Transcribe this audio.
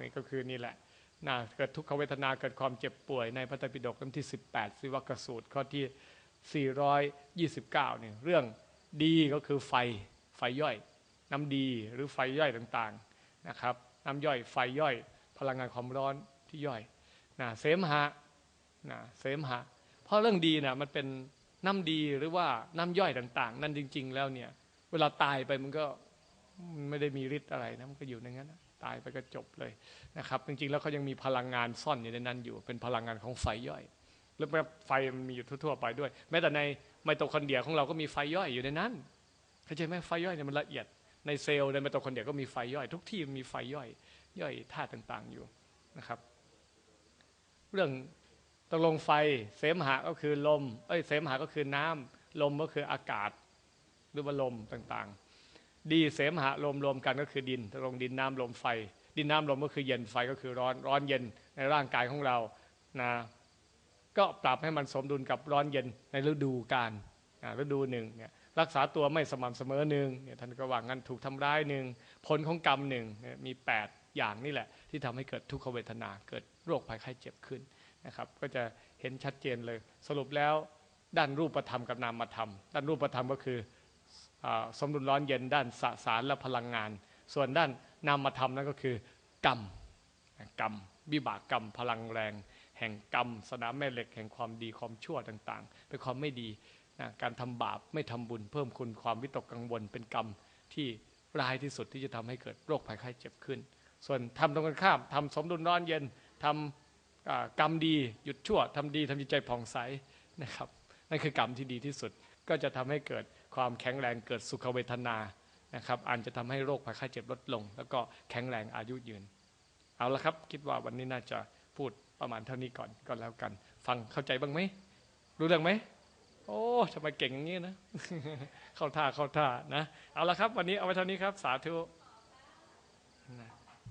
นี่ก็คือนี่แหละนะเกิดทุกขเวทนาเกิดความเจ็บป่วยในพระไตรปิฎกเล่มที่ 18สิวกสูตรข้อที่ 429เนี่ยเรื่องดีก็คือไฟไฟย่อย น้ำดีหรือไฟย่อยต่างๆนะครับน้ำย่อยไฟย่อย พลังงานความร้อนที่ย่อยนะเสมหะนะเสมหะ เพราะเรื่องดีนะมันเป็นน้ำดีหรือว่าน้ำย่อยต่างๆ นั่นจริง ๆ แล้วเนี่ยเวลาตายไปมันก็ไม่ได้มีฤทธิ์อะไรนะมันก็อยู่ในนั้นนะ ตายไปก็จบเลยนะครับจริงๆแล้วเขายังมีพลังงานซ่อนอยู่ในนั้นอยู่ เป็นพลังงานของไฟย่อยแล้วไฟมันมีอยู่ทั่วๆไปด้วย แม้แต่ในไมโตคอนเดรียของเราก็มีไฟย่อยอยู่ในนั้นเข้าใจไหมไฟย่อยเนี่ยมันละเอียดในเซลล์ในไมโตคอนเดรียก็มีไฟย่อย ทุกที่มีไฟย่อยย่อยธาตุต่างๆอยู่นะครับ เรื่องตกลงไฟเสมหะก็คือลมเอ้ยเสมหะก็คือน้ำลมก็คืออากาศหรือว่าลมต่างๆ ดีเสมหะลมรวมกันก็คือดินลงดินน้ำลมไฟ ดินน้ำลมก็คือเย็นไฟก็คือร้อนร้อนเย็นในร่างกายของเรานะก็ปรับให้มันสมดุลกับร้อนเย็นในฤดูกาลฤดูหนึ่งเนี่ยรักษาตัวไม่สม่ำเสมอหนึ่งเนี่ยท่านก็ว่างั้นถูกทำร้ายหนึ่งผลของกรรมหนึ่งมี 8 อย่างนี่แหละ ที่ทำให้เกิดทุกขเวทนาเกิดโรคภัยไข้เจ็บขึ้นนะครับ ก็จะเห็นชัดเจนเลย สรุปแล้วด้านรูปธรรมกับนามธรรมด้านรูปธรรมก็คือ สมดุลร้อนเย็นด้านสสารและพลังงาน ส่วนด้านนามธรรมนั่นก็คือกรรมกรรมวิบากกรรมพลังแรง แห่งกรรม สนามแม่เหล็กแห่งความดีความชั่วต่างๆ เป็นความไม่ดีนะการทำบาปไม่ทำบุญเพิ่มคุณความวิตกกังวล เป็นกรรมที่ร้ายที่สุดที่จะทำให้เกิดโรคภัยไข้เจ็บขึ้น ส่วนทำตรงกันข้ามทำสมดุลร้อนเย็นทำกรรมดีหยุดชั่วทำดีทำจิตใจผ่องใสนะครับนั่นคือกรรมที่ดีที่สุด ก็จะทำให้เกิดความแข็งแรงเกิดสุขเวทนานะครับอาจจะทำให้โรคภัยไข้เจ็บลดลง แล้วก็แข็งแรงอายุยืน เอาละครับ คิดว่าวันนี้น่าจะพูดประมาณเท่านี้ก่อนก็แล้วกัน ฟังเข้าใจบ้างไหมรู้เรื่องไหมโอ้ทำไมเก่งอย่างนี้นะ เข้าท่าเข้าท่านะ เอาละครับ วันนี้เอาไว้เท่านี้ครับ สาธุ